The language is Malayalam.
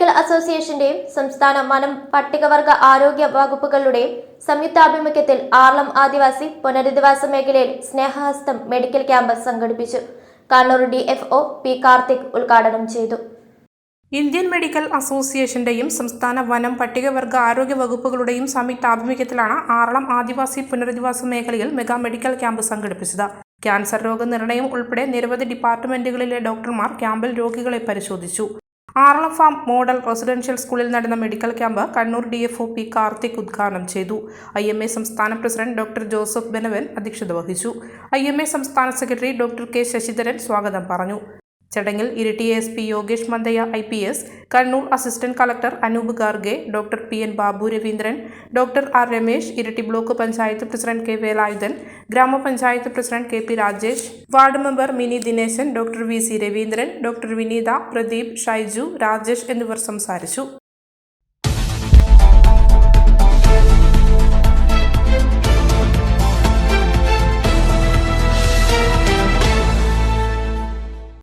മെഡിക്കൽ അസോസിയേഷന്റെയും സംസ്ഥാന വനം പട്ടികവർഗ ആരോഗ്യ വകുപ്പുകളുടെയും സംയുക്താഭിമുഖ്യത്തിൽ ആർളം ആദിവാസി പുനരധിവാസ മേഖലയിൽ സ്നേഹഹസ്തം മെഡിക്കൽ ക്യാമ്പ് സംഘടിപ്പിച്ചു. Kannur D F O P Karthik ഉദ്ഘാടനം ചെയ്തു. ഇന്ത്യൻ മെഡിക്കൽ അസോസിയേഷന്റെയും സംസ്ഥാന വനം പട്ടികവർഗ ആരോഗ്യ വകുപ്പുകളുടെയും സംയുക്ത ആഭിമുഖ്യത്തിലാണ് ആറളം ആദിവാസി പുനരധിവാസ മേഖലയിൽ മെഗാ മെഡിക്കൽ ക്യാമ്പ് സംഘടിപ്പിച്ചത്. ക്യാൻസർ രോഗനിർണയം ഉൾപ്പെടെ നിരവധി ഡിപ്പാർട്ട്മെന്റുകളിലെ ഡോക്ടർമാർ ക്യാമ്പിൽ രോഗികളെ പരിശോധിച്ചു. ആറളം ഫാം മോഡൽ റെസിഡൻഷ്യൽ സ്കൂളിൽ നടന്ന medical camp Kannur D F O P Karthik ഉദ്ഘാടനം ചെയ്തു. ഐ എം എ സംസ്ഥാന പ്രസിഡന്റ് ഡോക്ടർ ജോസഫ് ബെനവൻ അധ്യക്ഷത വഹിച്ചു. ഐ എം എ സംസ്ഥാന സെക്രട്ടറി ഡോക്ടർ കെ ശശിധരൻ സ്വാഗതം പറഞ്ഞു. ചടങ്ങിൽ Iritty S P Yogesh Mandaya I P S Kannur assistant collector Anoop Garge doctor P N Babu Raveendran doctor R Ramesh Iritty block panchayat president K Velayudhan ഗ്രാമപഞ്ചായത്ത് president K P Rajesh ward member Mini Dineshan doctor V C Raveendran doctor Vineetha Pradeep Shaiju Rajesh എന്നിവർ സംസാരിച്ചു.